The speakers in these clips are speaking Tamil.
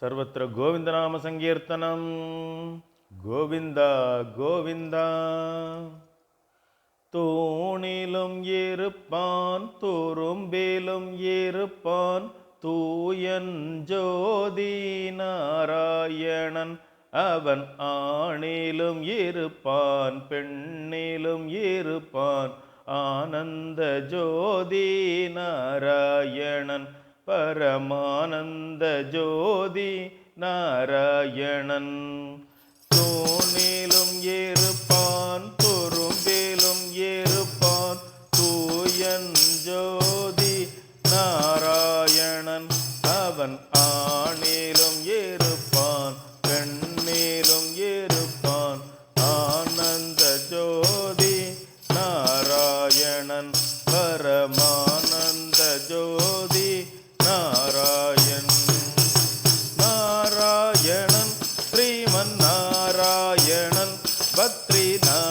சர்வத்திர கோவிந்தநாம சங்கீர்த்தனம். கோவிந்த கோவிந்தா. தூணிலும் இருப்பான் துரும்பிலும் இருப்பான் தூயன் ஜோதி நாராயணன். அவன் ஆணிலும் இருப்பான் பெண்ணிலும் இருப்பான் ஆனந்த ஜோதி நாராயணன். பரமானந்த ஜோதி நாராயணன். தூணிலும் இருப்பான் நாராயணன்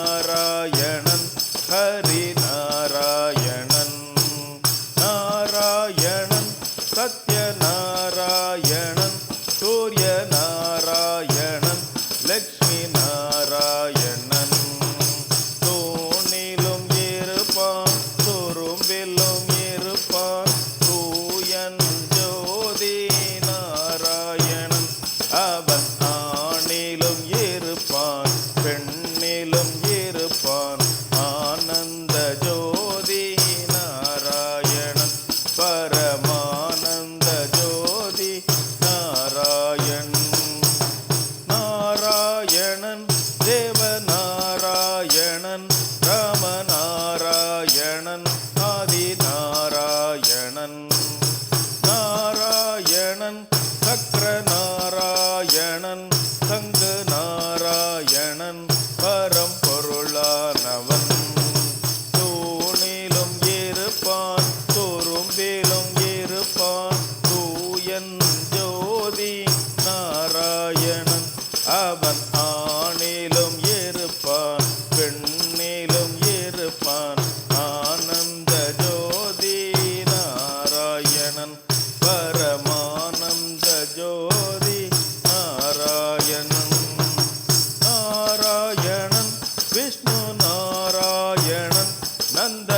பரமானந்த ஜோதி நாராயண். நாராயணன் தேவ நாராயணன் ராம நாராயணன் ஆதி நாராயணன் நாராயணன் சக்கர நாராயணன் நாராயணன்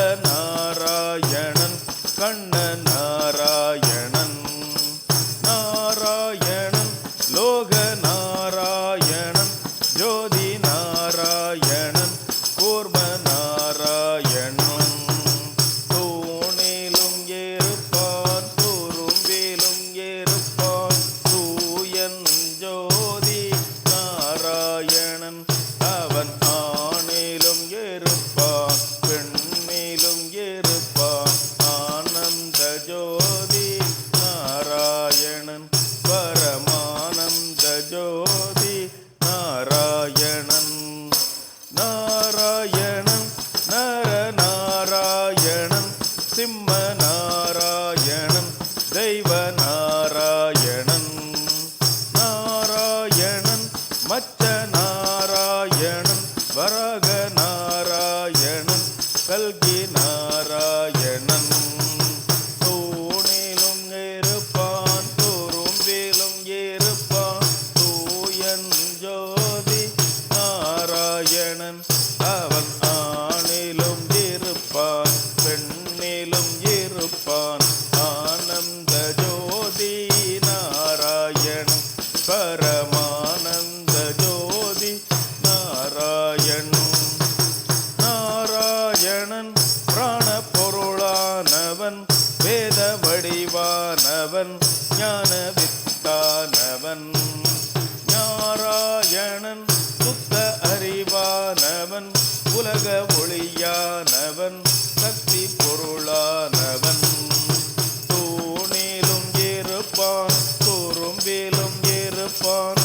சிம்ம நாராயணன் தெய்வ நாராயணன் நாராயணன் மச்ச நாராயணன் வரக நாராயணன் கல்கி நாராயணன் தூணிலும் இருப்பான் துரும்பிலும் இருப்பான் தூயன் ஜோதி நாராயணன். அவன் ஆணிலும் இருப்பான் இருப்பான் ஆனந்த ஜோதி நாராயணன் பரமானந்த ஜோதி நாராயணன் நாராயணன் பிராண பொருளானவன் வேத வடிவானவன் ஞான வித்தானவன் உலக ஒளியானவன் சக்தி பொருளானவன். தூணிலும் இருப்பான் துரும்பிலும் இருப்பான்